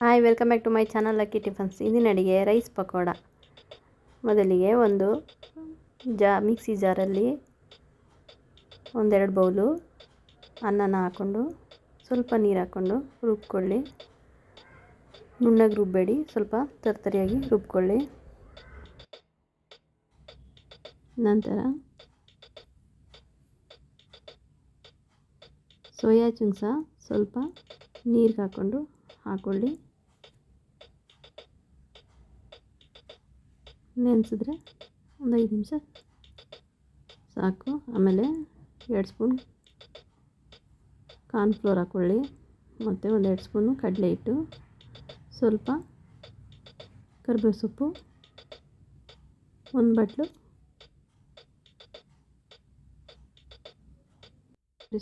Hi welcome back to my channel Lucky Tiffins ಇಂದಿನ ಅಡಿಗೆ rice pakoda. ಮೊದಲಿಗೆ ಒಂದು ಜಾ ಮಿಕ್ಸಿ ಜಾರಲ್ಲಿ ಒಂದೆರಡು ಬೌಲು ಅನ್ನನ ಹಾಕ್ಕೊಂಡು ಸ್ವಲ್ಪ ನೀರು ಹಾಕ್ಕೊಂಡು ರುಬ್ಕೊಳ್ಳಿ. ನುಣ್ಣಗೆ ರುಬ್ಬೇಡಿ, ಸ್ವಲ್ಪ ತರ್ತರಿಯಾಗಿ ರುಬ್ಕೊಳ್ಳಿ. ನಂತರ ಸೋಯಾ ಚುಂಗ್ಸ ಸ್ವಲ್ಪ ನೀರಿಗೆ ಹಾಕ್ಕೊಂಡು ಹಾಕ್ಕೊಳ್ಳಿ ನೆನೆಸಿದ್ರೆ ಒಂದು ಐದು ನಿಮಿಷ. ಸಾಕು. ಆಮೇಲೆ ಎರಡು ಸ್ಪೂನ್ ಕಾರ್ನ್ಫ್ಲೋರ್ ಹಾಕ್ಕೊಳ್ಳಿ ಮತ್ತು ಒಂದು ಎರಡು ಸ್ಪೂನು ಕಡಲೆ ಹಿಟ್ಟು. ಸ್ವಲ್ಪ ಕರಿಬೇವು ಸೊಪ್ಪು. ಒಂದು ಬಟ್ಲು.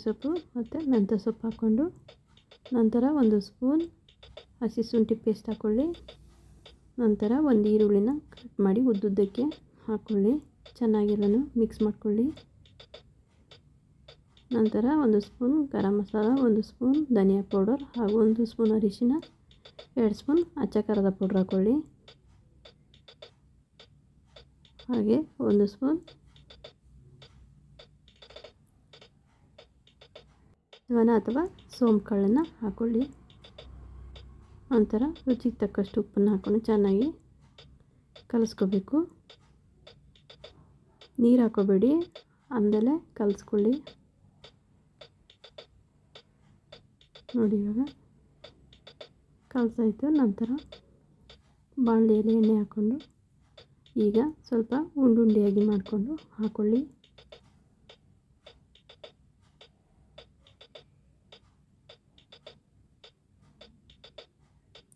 ಸೊಪ್ಪು ಮತ್ತು ಮೆಂತ್ಯ ಸೊಪ್ಪು ಹಾಕ್ಕೊಂಡು ನಂತರ ಒಂದು ಸ್ಪೂನ್ ಹಸಿ ಶುಂಠಿ ಪೇಸ್ಟ್ ಹಾಕ್ಕೊಳ್ಳಿ ನಂತರ ಒಂದು ಈರುಳ್ಳಿನ ಕಟ್ ಮಾಡಿ ಉದ್ದುದ್ದಕ್ಕೆ ಹಾಕ್ಕೊಳ್ಳಿ ಚೆನ್ನಾಗಿರೋನು ಮಿಕ್ಸ್ ಮಾಡ್ಕೊಳ್ಳಿ. ನಂತರ ಒಂದು ಸ್ಪೂನ್ ಗರಂ ಮಸಾಲ, ಒಂದು ಸ್ಪೂನ್ ಧನಿಯಾ ಪೌಡರ್ ಹಾಗೂ ಒಂದು ಸ್ಪೂನ್ ಅರಿಶಿನ, ಎರಡು ಸ್ಪೂನ್ ಅಚ್ಚ ಖಾರದ ಪೌಡ್ರ್ ಹಾಕ್ಕೊಳ್ಳಿ ಹಾಗೆ ಒಂದು ಸ್ಪೂನ್ ಅಥವಾ ಸೋಂಪು ಕಾಳನ್ನು ಹಾಕ್ಕೊಳ್ಳಿ ನಂತರ ರುಚಿಗೆ ತಕ್ಕಷ್ಟು ಉಪ್ಪನ್ನು ಹಾಕ್ಕೊಂಡು ಚೆನ್ನಾಗಿ ಕಲಿಸ್ಕೋಬೇಕು. ನೀರು ಹಾಕೋಬೇಡಿ, ಅಂದಲೇ ಕಲಸ್ಕೊಳ್ಳಿ. ನೋಡಿ ಇವಾಗ ಕಲಸಾಯಿತು ನಂತರ ಬಾಣಲೆಯಲ್ಲಿ ಎಣ್ಣೆ ಹಾಕ್ಕೊಂಡು ಈಗ ಸ್ವಲ್ಪ ಉಂಡುಂಡಿಯಾಗಿ ಮಾಡಿಕೊಂಡು ಹಾಕ್ಕೊಳ್ಳಿ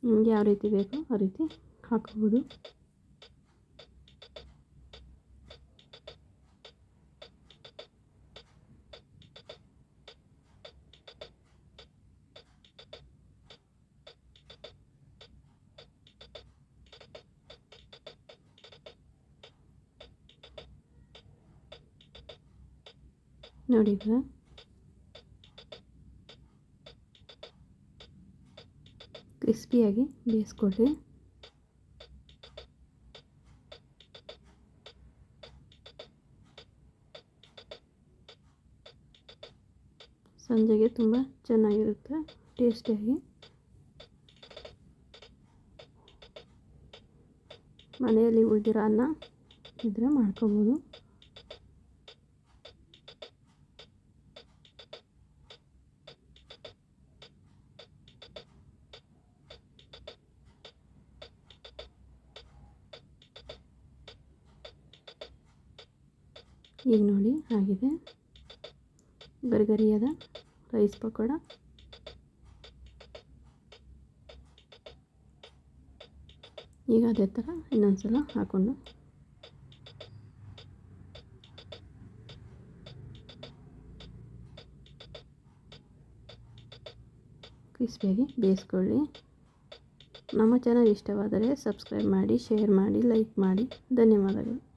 ನಿಮಗೆ ಯಾವ ರೀತಿ ಬೇಕು ಆ ರೀತಿ ಹಾಕ್ಬೋದು. ನೋಡಿ ಕ್ರಿಸ್ಪಿಯಾಗಿ ಬೇಯಿಸ್ಕೊಳ್ಳಿ ಸಂಜೆಗೆ ತುಂಬ ಚೆನ್ನಾಗಿರುತ್ತೆ ಟೇಸ್ಟಿಯಾಗಿ ಮನೆಯಲ್ಲಿ ಉಳಿದಿರೋ ಅನ್ನ ಇದ್ದರೆ ಮಾಡ್ಕೊಬೋದು. ಈಗ ನೋಡಿ, ಆಗಿದೆ. ಗರಿಗರಿಯಾದ ರೈಸ್ ಪಕೋಡ. ಈಗ ಅದೇ ಥರ ಇನ್ನೊಂದು ಸಲ ಹಾಕ್ಕೊಂಡು ಕ್ರಿಸ್ಪಿಯಾಗಿ ಬೇಯಿಸ್ಕೊಳ್ಳಿ. ನಮ್ಮ ಚಾನಲ್ ಇಷ್ಟವಾದರೆ ಸಬ್ಸ್ಕ್ರೈಬ್ ಮಾಡಿ ಶೇರ್ ಮಾಡಿ ಲೈಕ್ ಮಾಡಿ. ಧನ್ಯವಾದಗಳು.